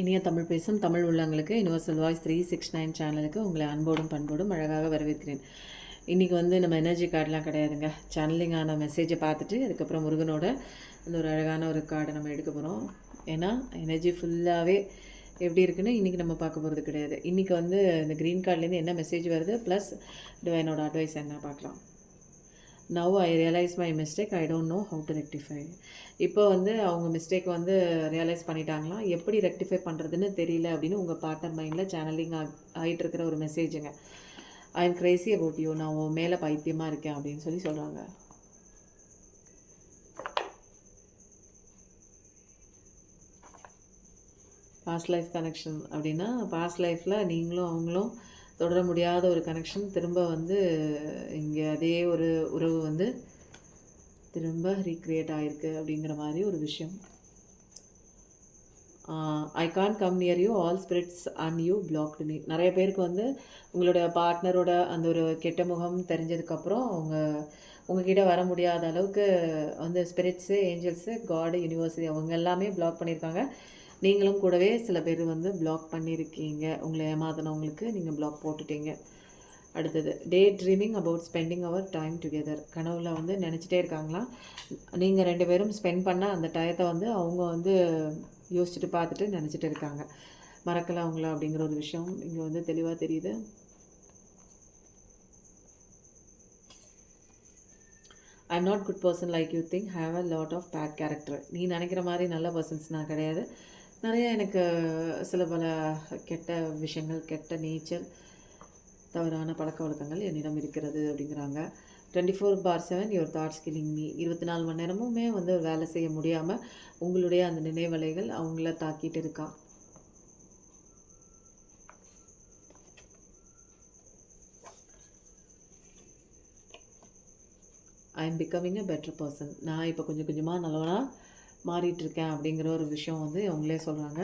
இனிய தமிழ் பேசும் தமிழ் உள்ளங்களுக்கு universal voice three six nine சேனலுக்கு உங்களை அன்போடும் பண்போடும் அழகாக வரவேற்கிறேன். இன்றைக்கி வந்து நம்ம எனர்ஜி கார்டெலாம் கிடையாதுங்க. சேனலிங்கான மெசேஜை பார்த்துட்டு அதுக்கப்புறம் முருகனோட அந்த ஒரு அழகான ஒரு கார்டை நம்ம எடுக்க போகிறோம் ஏன்னா எனர்ஜி ஃபுல்லாகவே எப்படி இருக்குன்னு இன்றைக்கி நம்ம பார்க்க போகிறது கிடையாது. இன்றைக்கி வந்து இந்த க்ரீன் கார்ட்லேருந்து என்ன மெசேஜ் வருது? ப்ளஸ் டிவைனோட அட்வைஸ் என்ன பார்க்கலாம்? Now I realise my mistake I don't know how to rectify இப்போ வந்து அவங்க மிஸ்டேக் வந்து ரியலைஸ் பண்ணிட்டாங்களாம் எப்படி ரெக்டிஃபை பண்ணுறதுன்னு தெரியல அப்படின்னு உங்கள் பார்ட்னர் மைண்டில் சேனலிங் ஆகிட்டு இருக்கிற ஒரு மெசேஜுங்க I am crazy about you நான் உன் மேலே பைத்தியமாக இருக்கேன் அப்படின்னு சொல்லி சொல்கிறாங்க பாஸ்ட் லைஃப் கனெக்ஷன் அப்படின்னா பாஸ்ட் லைஃப்பில் நீங்களும் அவங்களும் தொடர முடியாத ஒரு கனெக்ஷன் திரும்ப வந்து இங்கே அதே ஒரு உறவு வந்து திரும்ப ரீக்ரியேட் ஆகிருக்கு அப்படிங்கிற மாதிரி ஒரு விஷயம். I can come near you all spirits and you blocked நீ நிறைய பேருக்கு வந்து உங்களோட பார்ட்னரோட அந்த ஒரு கெட்ட முகம் தெரிஞ்சதுக்கப்புறம் அவங்க உங்ககிட்ட வர முடியாத அளவுக்கு வந்து ஸ்பிரிட்ஸு ஏஞ்சல்ஸு காடு யூனிவர்சிட்டி அவங்க எல்லாமே பிளாக் பண்ணியிருக்காங்க. நீங்களும் கூடவே சில பேர் வந்து பிளாக் பண்ணியிருக்கீங்க உங்களை ஏமாத்தினவங்களுக்கு நீங்கள் பிளாக் போட்டுட்டீங்க. அடுத்தது daydreaming about spending our time together கனவுல வந்து நினச்சிட்டே இருக்காங்களாம் நீங்கள் ரெண்டு பேரும் ஸ்பெண்ட் பண்ண அந்த டயத்தை வந்து அவங்க வந்து யோசிச்சுட்டு பார்த்துட்டு நினச்சிட்டு இருக்காங்க. மறக்கலை அவங்கள அப்படிங்கிற ஒரு விஷயம் இங்கே வந்து தெளிவாக தெரியுது. I am not good person like you think have a lot of bad character நீ நினைக்கிற மாதிரி நல்ல பர்சன்ஸ் நான் கிடையாது. நிறைய எனக்கு சில பல கெட்ட விஷயங்கள் கெட்ட நேச்சர் தவறான பழக்க வழக்கங்கள் என்னிடம் இருக்கிறது அப்படிங்கிறாங்க. Twenty four by seven your thoughts killing me இருபத்தி நாலு மணி நேரமுமே வந்து வேலை செய்ய முடியாமல் உங்களுடைய அந்த நினைவலைகள் அவங்கள தாக்கிட்டு இருக்கா? I am becoming a better person நான் இப்போ கொஞ்சம் கொஞ்சமாக நல்லவனாக மாறிட்டுருக்கேன் அப்படிங்கிற ஒரு விஷயம் வந்து அவங்களே சொல்கிறாங்க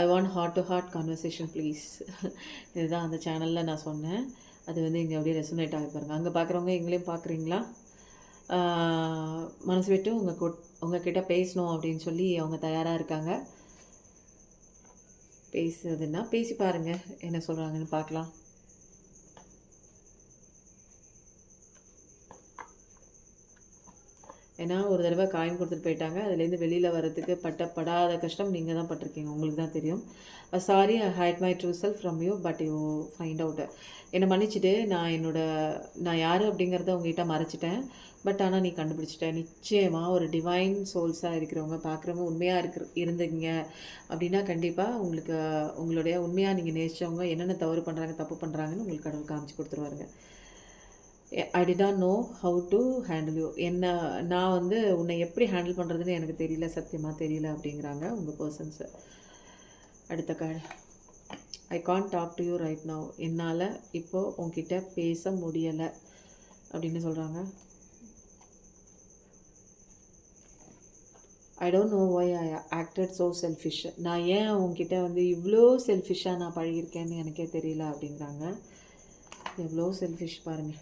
I want heart to heart conversation please இதுதான் அந்த சேனலில் நான் சொன்னேன். அது வந்து இங்கே அப்படியே ரெசனேட் ஆகி பாருங்கள் அங்கே பார்க்குறவங்க எங்களையும் பார்க்குறீங்களா மனசு விட்டு உங்கள் கூ உங்ககிட்ட பேசணும் அப்படின்னு சொல்லி அவங்க தயாராக இருக்காங்க. பேசுறதுன்னா பேசி பாருங்கள் என்ன சொல்கிறாங்கன்னு பார்க்கலாம். ஏன்னா ஒரு தடவை காயின் கொடுத்துட்டு போயிட்டாங்க. அதுலேருந்து வெளியில் வரதுக்கு பட்டப்படாத கஷ்டம் நீங்கள் தான் பட்டிருக்கீங்க. உங்களுக்கு தான் தெரியும். Sorry I hide my true self from you but you find out என்னை மன்னிச்சுட்டு நான் என்னோட நான் யார் அப்படிங்கிறத உங்ககிட்ட மறைச்சிட்டேன். பட் ஆனால் நீ கண்டுபிடிச்சிட்டேன் நிச்சயமாக ஒரு டிவைன் சோல்ஸாக இருக்கிறவங்க பார்க்குறவங்க உண்மையாக இருக்கிற இருந்தீங்க. அப்படின்னா கண்டிப்பாக உங்களுக்கு உங்களுடைய உண்மையாக நீங்கள் நேசித்தவங்க என்னென்ன தவறு பண்ணுறாங்க தப்பு பண்ணுறாங்கன்னு உங்களுக்கு கடவுள் காமிச்சு கொடுத்துருவாருங்க. I don't know how to handle you என்ன நான் வந்து உன்னை எப்படி ஹேண்டில் பண்ணுறதுன்னு எனக்கு தெரியல சத்தியமாக தெரியல அப்படிங்கிறாங்க உங்கள் பர்சன்ஸு அடுத்த card I can talk to you right now என்னால் இப்போது உங்ககிட்ட பேச முடியலை அப்படின்னு சொல்கிறாங்க I don't know why I acted so selfish நான் ஏன் உங்ககிட்ட வந்து இவ்வளோ செல்ஃபிஷாக நான் பழகியிருக்கேன்னு எனக்கே தெரியல அப்படிங்கிறாங்க. எவ்வளோ செல்ஃபிஷ் பாருங்கள்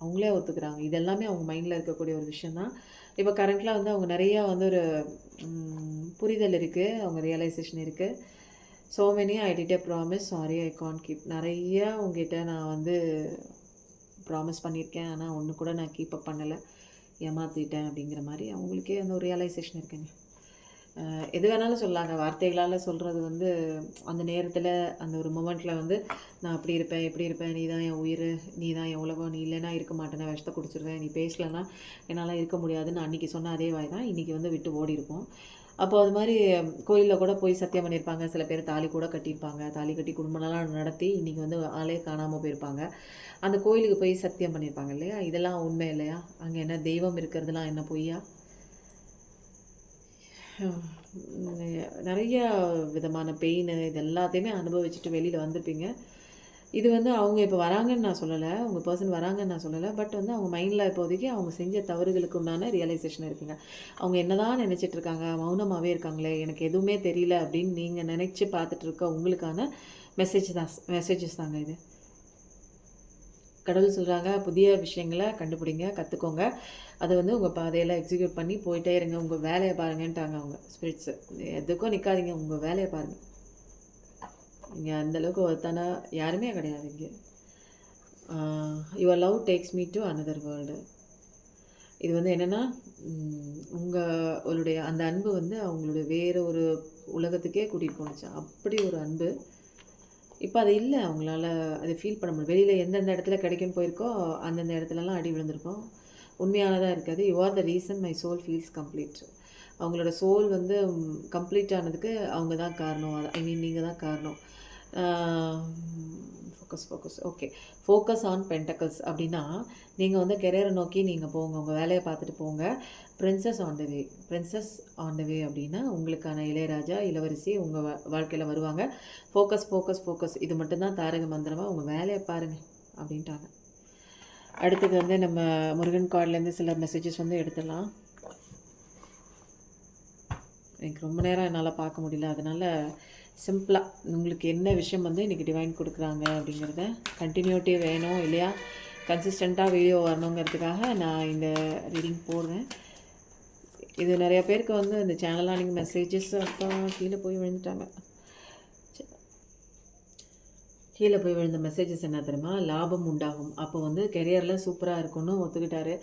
அவங்களே ஒத்துக்கிறாங்க. இதெல்லாமே அவங்க மைண்டில் இருக்கக்கூடிய ஒரு விஷயந்தான் இப்போ கரண்ட்லாம் வந்து அவங்க நிறையா வந்து ஒரு புரிதல் இருக்குது அவங்க ரியலைசேஷன் இருக்குது so many I did promise sorry I can keep நிறையா உங்ககிட்ட நான் வந்து ப்ராமிஸ் பண்ணியிருக்கேன். ஆனால் ஒன்று கூட நான் கீப் அப் பண்ணலை. ஏமாற்றிட்டேன் அப்படிங்கிற மாதிரி அவங்களுக்கே அந்த ஒரு ரியலைசேஷன் இருக்குங்க. எது வேணாலும் சொல்லாங்க வார்த்தைகளால் சொல்கிறது வந்து அந்த நேரத்தில் அந்த ஒரு மூமெண்ட்டில் வந்து நான் அப்படி இருப்பேன் இப்படி இருப்பேன் நீ தான் என் உயிர் நீ தான் என் உலகம் நீ இல்லைன்னா இருக்க மாட்டேன் நான் விஷத்தை குடிச்சிருவேன் நீ பேசலைன்னா என்னால் இருக்க முடியாதுன்னு அன்றைக்கி சொன்ன அதே வாய் தான் இன்றைக்கி வந்து விட்டு ஓடி இருக்கும். அப்போ அது மாதிரி கோயிலில் கூட போய் சத்தியம் பண்ணியிருப்பாங்க சில பேர் தாலி கூட கட்டியிருப்பாங்க. தாலி கட்டி குடும்பம்லாம் நடத்தி இன்றைக்கி வந்து ஆளே காணாமல் போயிருப்பாங்க. அந்த கோயிலுக்கு போய் சத்தியம் பண்ணியிருப்பாங்க இல்லையா? இதெல்லாம் உண்மை இல்லையா? அங்கே என்ன தெய்வம் இருக்கிறதுலாம் என்ன பொய்யா? நிறைய விதமான பெயின் இது எல்லாத்தையுமே அனுபவிச்சுட்டு வெளியில் வந்திருப்பீங்க. இது வந்து அவங்க இப்போ வராங்கன்னு நான் சொல்லலை. அவங்க பர்சன் வராங்கன்னு நான் சொல்லலை. பட் வந்து அவங்க மைண்டில் இப்போதைக்கு அவங்க செஞ்ச தவறுகளுக்கு உண்டான ரியலைசேஷன் இருக்குங்க. அவங்க என்ன தான் நினச்சிட்டு இருக்காங்க மௌனமாகவே இருக்காங்களே எனக்கு எதுவுமே தெரியல அப்படின்னு நீங்கள் நினச்சி பார்த்துட்டு இருக்க உங்களுக்கான மெசேஜ் தான் மெசேஜஸ் தாங்க இது. கடவுள் சொல்கிறாங்க புதிய விஷயங்களை கண்டுபிடிங்க கற்றுக்கோங்க அதை வந்து உங்கள் பாதையில் எக்ஸிக்யூட் பண்ணி போயிட்டே இருங்க. உங்கள் வேலையை பாருங்கன்ட்டாங்க அவங்க ஸ்பிரிட்ஸு எதுக்கும் நிற்காதீங்க உங்கள் வேலையை பாருங்கள் இங்கே அந்தளவுக்கு ஒருத்தானா யாருமே கிடையாது இங்கே. Your love takes me to another world இது வந்து என்னென்னா உங்களுடைய அந்த அன்பு வந்து அவங்களுடைய வேறு ஒரு உலகத்துக்கே கூட்டிகிட்டு போணுச்சு. அப்படி ஒரு அன்பு இப்போ அது இல்லை. அவங்களால அதை ஃபீல் பண்ண முடியும் வெளியில் எந்தெந்த இடத்துல கிடைக்குன்னு போயிருக்கோ அந்தந்த இடத்துலலாம் அடி விழுந்திருக்கோம். உண்மையானதாக இருக்காது. You are the reason my soul feels complete அவங்களோட சோல் வந்து கம்ப்ளீட் ஆனதுக்கு அவங்க தான் காரணம். ஐ மீன் நீங்கள் தான் காரணம். Focus focus okay focus on pentacles அப்படின்னா நீங்கள் வந்து கெரியரை நோக்கி நீங்கள் போங்க. உங்கள் வேலையை பார்த்துட்டு போங்க. Princess on the way princess on the way அப்படின்னா உங்களுக்கான இளையராஜா இளவரசி உங்கள் வா வாழ்க்கையில் வருவாங்க. ஃபோக்கஸ் ஃபோக்கஸ் ஃபோக்கஸ் இது மட்டும்தான் தாரக மந்திரமாக உங்கள் வேலையை பாருங்கள் அப்படின்ட்டாங்க. அடுத்தது வந்து நம்ம முருகன் கார்ட்லேருந்து சில மெசேஜஸ் வந்து எடுத்துடலாம். எனக்கு ரொம்ப நேரம் என்னால் பார்க்க முடியல. அதனால் சிம்பிளாக உங்களுக்கு என்ன விஷயம் வந்து இன்றைக்கி டிவைன் கொடுக்குறாங்க அப்படிங்கிறத கண்டினியூட்டி வேணும் இல்லையா? கன்சிஸ்டண்ட்டாக வீடியோ வரணுங்கிறதுக்காக நான் இந்த ரீடிங் போடுறேன். இது நிறையா பேருக்கு வந்து இந்த சேனலாக நீங்கள் மெசேஜஸ் அப்போ கீழே போய் விழுந்துட்டாங்க. கீழே போய் விழுந்த மெசேஜஸ் என்ன தெரியுமா? லாபம் உண்டாகும். அப்போ வந்து கெரியரில் சூப்பராக இருக்கும்னு ஒத்துக்கிட்டாரு.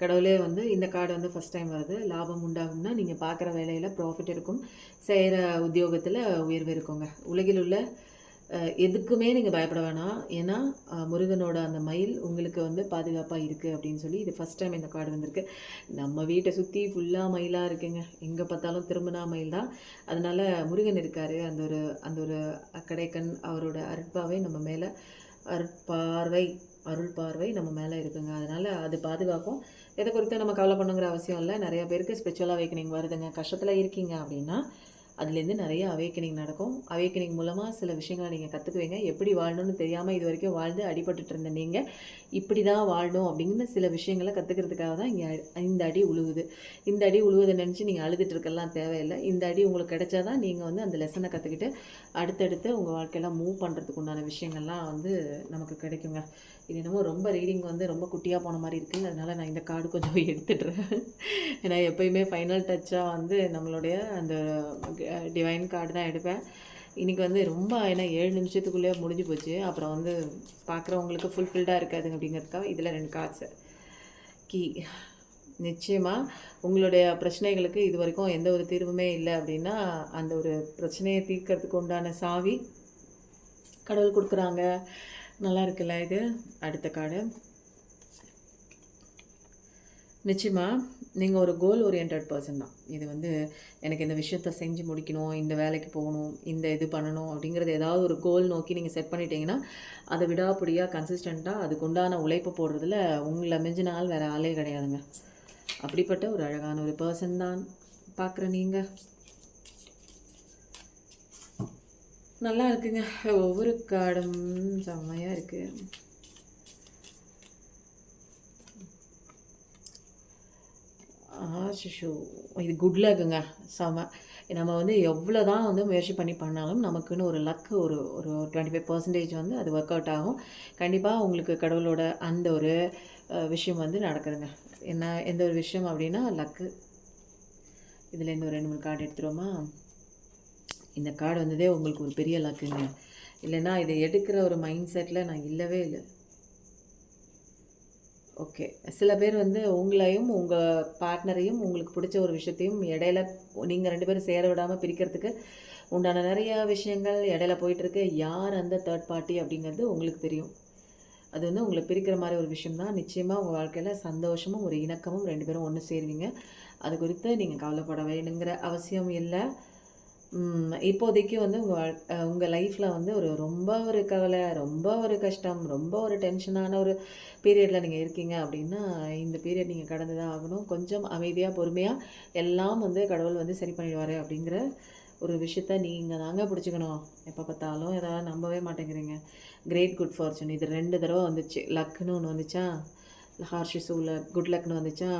கடவுளே வந்து இந்த கார்டு வந்து ஃபஸ்ட் டைம் வருது. லாபம் உண்டாகும்னா நீங்கள் பார்க்குற வேலையில் ப்ராஃபிட் இருக்கும். செய்கிற உத்தியோகத்தில் உயர்வு இருக்குங்க. உலகில் உள்ள எதுக்குமே நீங்கள் பயப்பட வேணாம். ஏன்னா முருகனோட அந்த மயில் உங்களுக்கு வந்து பாதுகாப்பாக இருக்குது அப்படின்னு சொல்லி இது ஃபஸ்ட் டைம் இந்த கார்டு வந்திருக்கு. நம்ம வீட்டை சுற்றி ஃபுல்லாக மயிலாக இருக்குங்க. எங்கே பார்த்தாலும் திரும்பினா மயில் தான். அதனால் முருகன் இருக்கார். அந்த ஒரு அந்த ஒரு கடைக்கண் அவரோட அருட்பாவை நம்ம மேலே அருட்பார்வை அருள் பார்வை நம்ம மேலே இருக்குங்க. அதனால் அது பாதுகாக்கும். எதை குறித்து நம்ம கவலை பண்ணுங்கிற அவசியம் இல்லை. நிறைய பேருக்கு ஸ்பெஷலாக வைக்கணிங் வருதுங்க. கஷ்டத்தில் இருக்கீங்க அப்படின்னா அதுலேருந்து நிறைய அவேக்கனிங் நடக்கும். அவேக்கனிங் மூலமாக சில விஷயங்களை நீங்கள் கற்றுக்குவீங்க எப்படி வாழணும்னு தெரியாமல் இது வரைக்கும் வாழ்ந்து அடிபட்டுட்டு இருந்த நீங்கள் இப்படி தான் வாழணும் அப்படின்னு சில விஷயங்களை கற்றுக்கிறதுக்காக தான் இங்கே இந்த அடி உழுவுது. இந்த அடி உழுவதை நினச்சி நீங்கள் அழுதுட்டு இருக்கலாம் தேவையில்லை. இந்த அடி உங்களுக்கு கிடைச்சா தான் நீங்கள் வந்து அந்த லெசனை கற்றுக்கிட்டு அடுத்தடுத்து உங்கள் வாழ்க்கையெல்லாம் மூவ் பண்ணுறதுக்கு உண்டான விஷயங்கள்லாம் வந்து நமக்கு கிடைக்குங்க. இது என்னமோ ரொம்ப ரீடிங் வந்து ரொம்ப குட்டியாக போன மாதிரி இருக்குது அதனால் நான் இந்த கார்டு கொஞ்சம் எடுத்துடுறேன். ஏன்னா எப்போயுமே ஃபைனல் டச்சாக வந்து நம்மளுடைய அந்த டிவைன் கார்டு தான் எடுப்பேன். இன்றைக்கி வந்து ரொம்ப ஏன்னா ஏழு நிமிஷத்துக்குள்ளேயே முடிஞ்சு போச்சு. அப்புறம் வந்து பார்க்குறவங்களுக்கு ஃபுல்ஃபில்டாக இருக்காது அப்படிங்கிறதுக்காக இதில் ரெண்டு கார்ட்ஸு கீ நிச்சயமாக உங்களுடைய பிரச்சனைகளுக்கு இது வரைக்கும் எந்த ஒரு தீர்வுமே இல்லை அப்படின்னா அந்த ஒரு பிரச்சனையை தீர்க்கறதுக்கு உண்டான சாவி கடவுள் கொடுக்குறாங்க. நல்லா இருக்குல்ல இது? அடுத்த கார்டு நிச்சயமாக நீங்கள் ஒரு கோல் ஓரியன்ட் பர்சன் தான். இது வந்து எனக்கு இந்த விஷயத்த செஞ்சு முடிக்கணும் இந்த வேலைக்கு போகணும் இந்த இது பண்ணணும் அப்படிங்கிறது ஏதாவது ஒரு கோல் நோக்கி நீங்கள் செட் பண்ணிட்டீங்கன்னா அதை விடாப்படியாக கன்சிஸ்டண்ட்டாக அதுக்கு உண்டான உழைப்பு போடுறதுல உங்களை மிஞ்சினால் வேறு ஆளே கிடையாதுங்க. அப்படிப்பட்ட ஒரு அழகான ஒரு பர்சன் தான் பார்க்குற நீங்கள் நல்லா இருக்குங்க. ஒவ்வொரு கார்டும் செம்மையாக இருக்குது ஆஷிஷோ இது குட் லக்குங்க செம. நம்ம வந்து எவ்வளோ தான் வந்து முயற்சி பண்ணி பண்ணாலும் நமக்குன்னு ஒரு லக்கு ஒரு ஒரு டுவெண்ட்டி ஃபைவ் பர்சன்டேஜ் வந்து அது ஒர்க் அவுட் ஆகும். கண்டிப்பாக உங்களுக்கு கடவுளோட அந்த ஒரு விஷயம் வந்து நடக்குதுங்க. என்ன எந்த ஒரு விஷயம் அப்படின்னா லக்கு இதுலேருந்து ஒரு ரெண்டு மூணு கார்டு எடுத்துருவோமா? இந்த கார்டு வந்ததே உங்களுக்கு ஒரு பெரிய லக்குங்க இல்லைன்னா இதை எடுக்கிற ஒரு மைண்ட் செட்டில் நான் இல்லவே இல்லை. ஓகே சில பேர் வந்து உங்களையும் உங்கள் பார்ட்னரையும் உங்களுக்கு பிடிச்ச ஒரு விஷயத்தையும் இடையில நீங்கள் ரெண்டு பேரும் சேர விடாமல் பிரிக்கிறதுக்கு உண்டான நிறையா விஷயங்கள் இடையில போயிட்டுருக்கு. யார் அந்த தேர்ட் பார்ட்டி அப்படிங்கிறது உங்களுக்கு தெரியும். அது வந்து உங்களை பிரிக்கிற மாதிரி ஒரு விஷயம் தான் நிச்சயமாக உங்கள் வாழ்க்கையில் சந்தோஷமும் ஒரு இணக்கமும் ரெண்டு பேரும் ஒன்று சேருவீங்க. அது குறித்து நீங்கள் கவலைப்பட வேணுங்கிற அவசியம் இல்லை. இப்போதைக்கு வந்து உங்கள் உங்கள் லைஃப்பில் வந்து ஒரு ரொம்ப ஒரு கவலை ரொம்ப ஒரு கஷ்டம் ரொம்ப ஒரு டென்ஷனான ஒரு பீரியடில் நீங்கள் இருக்கீங்க அப்படின்னா இந்த பீரியட் நீங்கள் கடந்து தான் ஆகணும். கொஞ்சம் அமைதியாக பொறுமையாக எல்லாம் வந்து கடவுள் வந்து சரி பண்ணிடுவார் அப்படிங்கிற ஒரு விஷயத்த நீங்கள் தாங்க பிடிச்சிக்கணும். எப்போ பார்த்தாலும் எதாவது நம்பவே மாட்டேங்கிறீங்க. கிரேட் குட் ஃபார்ச்சூன் இது ரெண்டு தடவை வந்துச்சு. லக்குன்னு ஒன்று வந்துச்சா? ஹார்ஷிஸூவில் குட் லக்னு வந்துச்சா?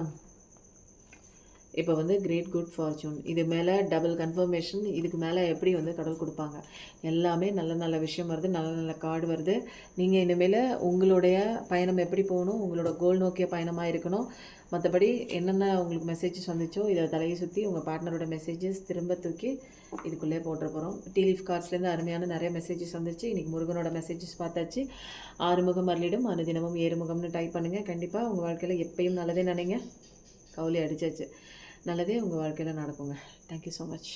இப்போ வந்து கிரேட் குட் ஃபார்ச்சூன் இது மேலே டபுள் கன்ஃபர்மேஷன் இதுக்கு மேலே எப்படி வந்து கடவுள் கொடுப்பாங்க? எல்லாமே நல்ல நல்ல விஷயம் வருது நல்ல நல்ல கார்டு வருது. நீங்கள் இனிமேல் உங்களுடைய பயணம் எப்படி போகணும் உங்களோட கோல் நோக்கிய பயணமாக இருக்கணும் மற்றபடி என்னென்ன உங்களுக்கு மெசேஜஸ் வந்துச்சோ இதை தலையை சுற்றி உங்கள் பார்ட்னரோட மெசேஜஸ் திரும்ப தூக்கி இதுக்குள்ளே போட்டுற போகிறோம் டீலீஃப் கார்ட்ஸ்லேருந்து அருமையான நிறைய மெசேஜஸ் வந்துச்சு இன்றைக்கி முருகனோட மெசேஜஸ் பார்த்தாச்சு. ஆறுமுகம் அருளிடும் அனுதினமும் ஏறுமுகம்னு டைப் பண்ணுங்கள் கண்டிப்பாக உங்கள் வாழ்க்கையில் எப்பயும் நல்லதே நினைங்க. கவுளி அடிச்சாச்சு. நல்லதே உங்கள் வாழ்க்கையில் நடக்குங்க. Thank you so much